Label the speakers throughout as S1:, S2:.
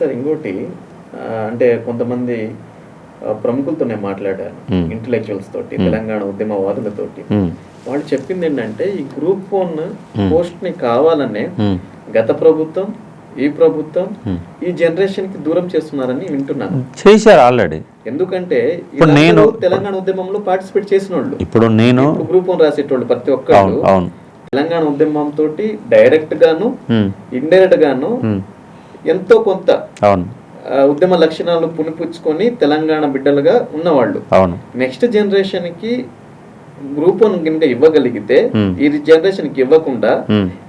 S1: Sir ఇంకోటి అంటే కొంతమంది ప్రముఖులతో నేను మాట్లాడాను. ఇంటలెక్చువల్స్ తోటి తెలంగాణ ఉద్యమవాదులతోటి వాళ్ళు చెప్పింది ఏంటంటే ఈ గ్రూప్ వన్. పోస్ట్ని కావాలనే గత ప్రభుత్వం ఈ ప్రభుత్వం. ఈ జనరేషన్కి దూరం చేస్తున్నారని వింటున్నాను.
S2: చేశారు ఆల్రెడీ.
S1: ఎందుకంటే
S2: ఇప్పుడు నేను-
S1: తెలంగాణ ఉద్యమంలో పార్టిసిపేట్ చేసిన వాళ్ళు
S2: ఇప్పుడు నేను
S1: గ్రూప్ వన్ రాసేటోళ్ళు ప్రతి
S2: అవును
S1: తెలంగాణ ఉద్యమం తోటి డైరెక్ట్ గాను ఇండైరెక్ట్ గాను ఎంతో కొంత
S2: అవును.
S1: ఉద్యమ లక్షణాలు పునిపుచ్చుకొని తెలంగాణ బిడ్డలుగా ఉన్నవాళ్ళు.
S2: అవును.
S1: నెక్స్ట్ జనరేషన్కి గ్రూప్ వన్ కింద ఇవ్వగలిగితే. ఈ జనరేషన్కి ఇవ్వకుండా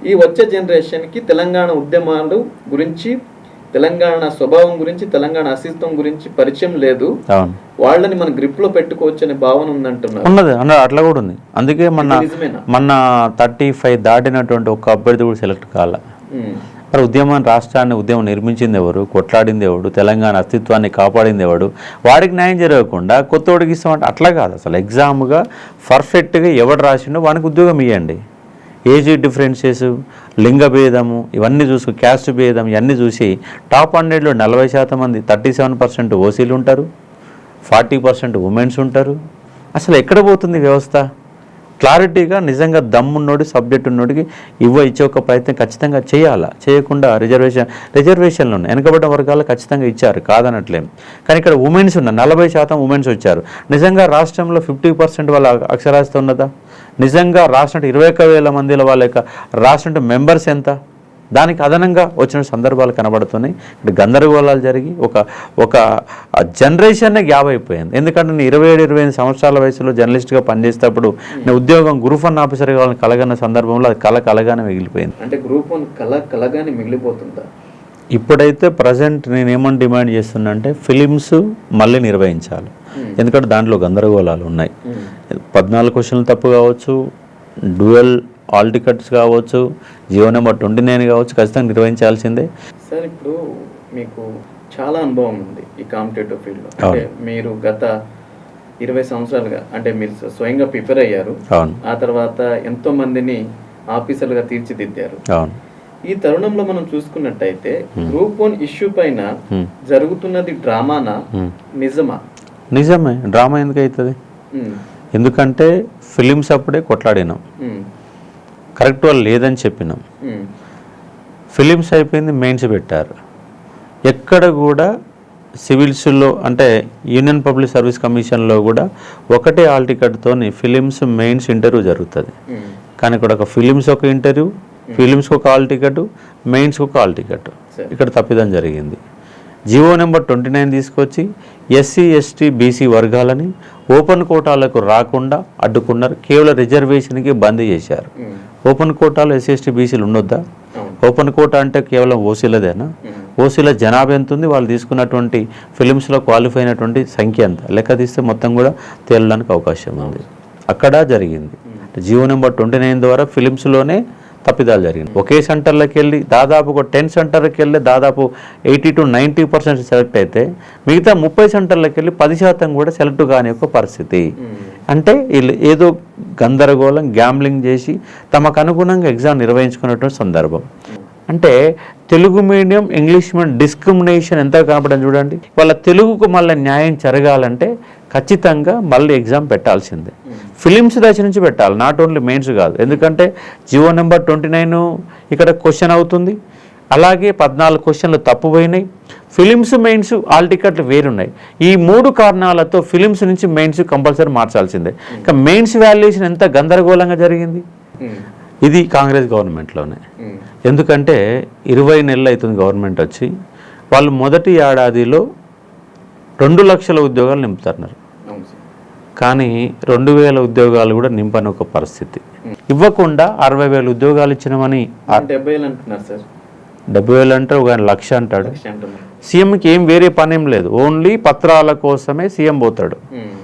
S1: ఈ వచ్చే జనరేషన్కి తెలంగాణ ఉద్యమాలు గురించి తెలంగాణ స్వభావం గురించి తెలంగాణ అస్తిత్వం గురించి పరిచయం లేదు.
S2: అవును.
S1: వాళ్ళని మన గ్రిప్లో పెట్టుకోవచ్చు అనే భావన ఉందంటున్నారు.
S2: ఉన్నది అట్లా కూడా ఉంది. అందుకే
S1: నిజమేనా?
S2: మొన్న థర్టీ ఫైవ్ దాటినటువంటి ఒక అభ్యర్థి కూడా సెలెక్ట్ కాల. మరి ఉద్యమం రాష్ట్రాన్ని ఉద్యమం నిర్మించింది ఎవరు? కొట్లాడింది ఎవడు? తెలంగాణ అస్తిత్వాన్ని కాపాడింది ఎవడు? వాడికి న్యాయం జరగకుండా కొత్తోడికి ఇస్తామంటే అట్లా కాదు. అసలు ఎగ్జామ్గా పర్ఫెక్ట్గా ఎవడు రాసిండో వానికి ఉద్యోగం ఇవ్వండి ఏజ్ డిఫరెన్సెస్ లింగ భేదము ఇవన్నీ చూసి క్యాస్ట్ భేదం ఇవన్నీ చూసి టాప్ హండ్రెడ్లో నలభై శాతం మంది థర్టీ సెవెన్ పర్సెంట్ ఓసీలు ఉంటారు. ఫార్టీ పర్సెంట్ ఉమెన్స్ ఉంటారు. అసలు ఎక్కడ పోతుంది వ్యవస్థ? క్లారిటీగా నిజంగా దమ్మున్నోడి సబ్జెక్ట్ ఉన్నోడికి ఇవ్వ ఇచ్చే ఒక ప్రయత్నం ఖచ్చితంగా చేయాలా? చేయకుండా రిజర్వేషన్ రిజర్వేషన్లు ఉన్నాయి. వెనకబడ్డ వర్గాలు ఖచ్చితంగా ఇచ్చారు కాదనట్లేం. కానీ ఇక్కడ ఉమెన్స్ ఉన్న నలభై శాతం ఉమెన్స్ వచ్చారు. నిజంగా రాష్ట్రంలో ఫిఫ్టీ పర్సెంట్ వాళ్ళ అక్షరాస్యత ఉన్నదా? నిజంగా రాష్ట్రం ఇరవై ఒక్క వేల మంది వాళ్ళ యొక్క రాష్ట్రం మెంబర్స్ ఎంత? దానికి అదనంగా వచ్చిన సందర్భాలు కనబడుతున్నాయి. ఇక్కడ గందరగోళాలు జరిగి ఒక ఒక జనరేషన్నే గ్యాప్ అయిపోయింది. ఎందుకంటే నేను ఇరవై ఏడు ఇరవై ఎనిమిది సంవత్సరాల వయసులో జర్నలిస్ట్గా పనిచేసేటప్పుడు నేను ఉద్యోగం గ్రూప్ వన్ ఆఫీసర్ కావాలని కలగన్న సందర్భంలో అది కల కలగానే మిగిలిపోయింది.
S1: అంటే గ్రూప్ వన్ కల కలగానే మిగిలిపోతుందా?
S2: ఇప్పుడైతే ప్రజెంట్ నేను ఏమని డిమాండ్ చేస్తున్నా అంటే ఫిలిమ్స్ మళ్ళీ నిర్వహించాలి. ఎందుకంటే దాంట్లో గందరగోళాలు ఉన్నాయి.
S1: ఉమ్,
S2: పద్నాలుగు క్వశ్చన్లు తప్పు కావచ్చు డ్యూయల్ ఆల్ టికెట్స్ కావచ్చు జియో నెంబర్ ట్వంటీ నైన్ కావచ్చు ఖచ్చితంగా నిర్వహించాల్సిందే.
S1: సార్ ఇప్పుడు మీకు చాలా అనుభవం ఉంది ఈ కాంపిటేటివ్ ఫీల్డ్లో. అంటే మీరు గత ఇరవై సంవత్సరాలుగా అంటే మీరు స్వ- స్వయంగా ప్రిపేర్ అయ్యారు.
S2: అవును.
S1: ఆ తర్వాత ఎంతో మందిని ఆఫీసర్లుగా తీర్చిదిద్దారు.
S2: అవును.
S1: ఈ తరుణంలో మనం చూసుకున్నట్టయితే గ్రూప్ వన్ ఇష్యూ పైన. జరుగుతున్నది డ్రామానా. నిజమా?
S2: నిజమే. డ్రామా ఎందుకు అవుతుంది ఎందుకంటే ఫిలిమ్స్ అప్పుడే కొట్లాడినాం. కరెక్ట్ వాళ్ళు లేదని చెప్పినాం. ఫిలిమ్స్ అయిపోయింది మెయిన్స్ పెట్టారు. ఎక్కడ కూడా సివిల్స్లో అంటే యూనియన్ పబ్లిక్ సర్వీస్ కమిషన్లో కూడా ఒకటే ఆల్ టికెట్తోని ఫిలిమ్స్ మెయిన్స్ ఇంటర్వ్యూ జరుగుతుంది. కానీ ఇక్కడ ఒక ఫిలిమ్స్ ఒక ఇంటర్వ్యూ ఫిలిమ్స్కి ఒక ఆల్ టికెట్ మెయిన్స్కి ఒక ఆల్ టికెట్. ఇక్కడ తప్పిదం జరిగింది. జియో నెంబర్ ట్వంటీ నైన్ తీసుకొచ్చి ఎస్సీ ఎస్టీ బీసీ వర్గాలని ఓపెన్ కోటాలకు రాకుండా అడ్డుకున్నారు. కేవలం రిజర్వేషన్కి బంద్ చేశారు. ఓపెన్ కోటాలో ఎస్సీ ఎస్టీ బీసీలు ఉండొద్దా? ఓపెన్ కోటా అంటే కేవలం ఓసీలదేనా? ఓసీల జనాభా ఎంత ఉంది వాళ్ళు తీసుకున్నటువంటి ఫిలిమ్స్లో క్వాలిఫై అయినటువంటి సంఖ్య ఎంత? లెక్క తీస్తే మొత్తం కూడా తేలడానికి అవకాశం ఉంది. అక్కడ జరిగింది. జియో నెంబర్ ట్వంటీ నైన్ ద్వారా ఫిలిమ్స్లోనే తప్పిదాలు జరిగింది. ఒకే సెంటర్లోకి వెళ్ళి దాదాపు ఒక టెన్ సెంటర్కి వెళ్ళి దాదాపు eighty to ninety percent select అయితే మిగతా ముప్పై సెంటర్లకు వెళ్ళి పది శాతం కూడా సెలెక్ట్ కాని ఒక పరిస్థితి. అంటే వీళ్ళు ఏదో గందరగోళం గ్యాంబ్లింగ్ చేసి తమకు అనుగుణంగా ఎగ్జామ్ నిర్వహించుకున్నటువంటి సందర్భం. అంటే Telugu medium English medium discrimination ఎంత కనపడం చూడండి. వాళ్ళ తెలుగుకు మళ్ళీ న్యాయం జరగాలంటే ఖచ్చితంగా మళ్ళీ ఎగ్జామ్ పెట్టాల్సిందే. ఫిలిమ్స్ దశ నుంచి పెట్టాలి నాట్ ఓన్లీ మెయిన్స్ కాదు. ఎందుకంటే జియో నెంబర్ ట్వంటీ నైన్ ఇక్కడ క్వశ్చన్ అవుతుంది. అలాగే పద్నాలుగు క్వశ్చన్లు తప్పు పోయినాయి. ఫిలిమ్స్ మెయిన్స్ ఆల్ టికెట్లు వేరున్నాయి. ఈ మూడు కారణాలతో ఫిలిమ్స్ నుంచి మెయిన్స్ కంపల్సరీ మార్చాల్సిందే. ఇంకా మెయిన్స్ వాల్యుయేషన్ ఎంత గందరగోళంగా జరిగింది?
S1: ఉమ్,
S2: ఇది కాంగ్రెస్ గవర్నమెంట్లోనే.
S1: ఉమ్,
S2: ఎందుకంటే ఇరవై నెలలు అవుతుంది గవర్నమెంట్ వచ్చి వాళ్ళు మొదటి ఏడాదిలో రెండు లక్షల ఉద్యోగాలు నింపుతున్నారు. కానీ రెండు వేల ఉద్యోగాలు కూడా నింపని ఒక పరిస్థితి. ఇవ్వకుండా అరవై వేల ఉద్యోగాలు ఇచ్చినామని
S1: డెబ్బై ఏళ్ళు అంటున్నారు సార్.
S2: డెబ్బై వేలు అంటే ఒక లక్ష అంటాడు. సీఎంకి ఏం వేరే పని ఏం లేదు. ఓన్లీ పత్రాల కోసమే సీఎం పోతాడు.
S1: ఉమ్,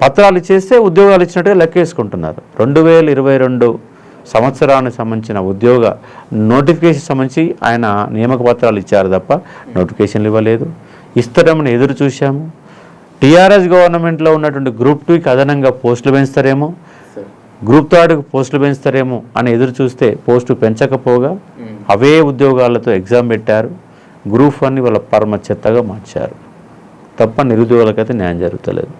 S2: పత్రాలు ఇచ్చేస్తే ఉద్యోగాలు ఇచ్చినట్టుగా లెక్కేసుకుంటున్నారు. రెండు వేల ఇరవై రెండు సంవత్సరానికి సంబంధించిన ఉద్యోగ నోటిఫికేషన్ సంబంధించి ఆయన నియామక పత్రాలు ఇచ్చారు తప్ప నోటిఫికేషన్లు ఇవ్వలేదు. ఇస్తారమని ఎదురు చూశాము. టీఆర్ఎస్ గవర్నమెంట్లో ఉన్నటువంటి గ్రూప్ టూకి అదనంగా పోస్టులు పెంచుతారేమో. గ్రూప్ థర్డ్కి పోస్టులు పెంచుతారేమో అని ఎదురు చూస్తే పోస్టు పెంచకపోగా
S1: ఉమ్,
S2: అవే ఉద్యోగాలతో ఎగ్జామ్ పెట్టారు. గ్రూప్ వన్ని వాళ్ళ పరమ చెత్తగా మార్చారు. తప్ప నిరుద్యోగులకైతే న్యాయం జరుగుతలేదు.